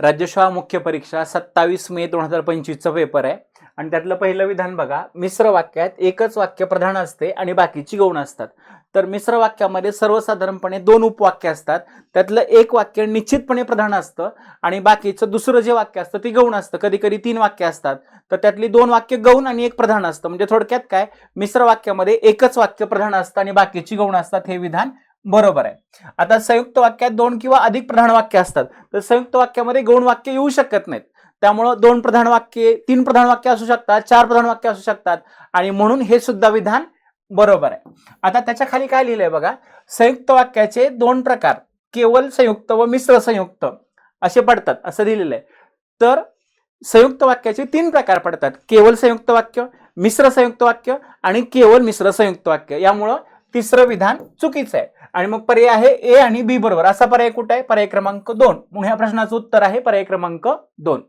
राज्यसेवा मुख्य परीक्षा सत्तावीस मे दोन हजार पंचवीसचा पेपर आहे. आणि त्यातलं पहिलं विधान बघा मिश्र वाक्यात एकच वाक्य प्रधान असते आणि बाकीची गौण असतात. तर मिश्र वाक्यामध्ये सर्वसाधारणपणे दोन उपवाक्य असतात. त्यातलं एक वाक्य निश्चितपणे प्रधान असतं आणि बाकीचं दुसरं जे वाक्य असतं ते गौण असतं. कधी कधी तीन वाक्य असतात. तर त्यातली दोन वाक्य गौण आणि एक प्रधान असतं. म्हणजे थोडक्यात काय? मिश्र वाक्यामध्ये एकच वाक्य प्रधान असतं आणि बाकीची गौण असतात हे विधान बरोबर आहे. आता संयुक्त वाक्यात दोन किंवा अधिक प्रधान वाक्य असतात. तर संयुक्त वाक्यामध्ये गौण वाक्य येऊ शकत नाहीत. त्यामुळं दोन प्रधान वाक्ये तीन प्रधान वाक्य असू शकतात चार प्रधान वाक्य असू शकतात. आणि म्हणून हे सुद्धा विधान बरोबर आहे. आता त्याच्याखाली काय लिहिलंय बघा? संयुक्त वाक्याचे दोन प्रकार केवळ संयुक्त व मिश्र संयुक्त असे पडतात असं लिहिलेलं आहे. तर संयुक्त वाक्याचे तीन प्रकार पडतात. केवळ संयुक्त वाक्य मिश्र संयुक्त वाक्य आणि केवळ मिश्र संयुक्त वाक्य. यामुळं तिसरं विधान चुकीचं आहे. आणि मग पर्याय आहे ए आणि बी बरोबर. असा पर्याय कुठे आहे? पर्याय क्रमांक दोन. म्हणून ह्या प्रश्नाचं उत्तर आहे पर्याय क्रमांक दोन.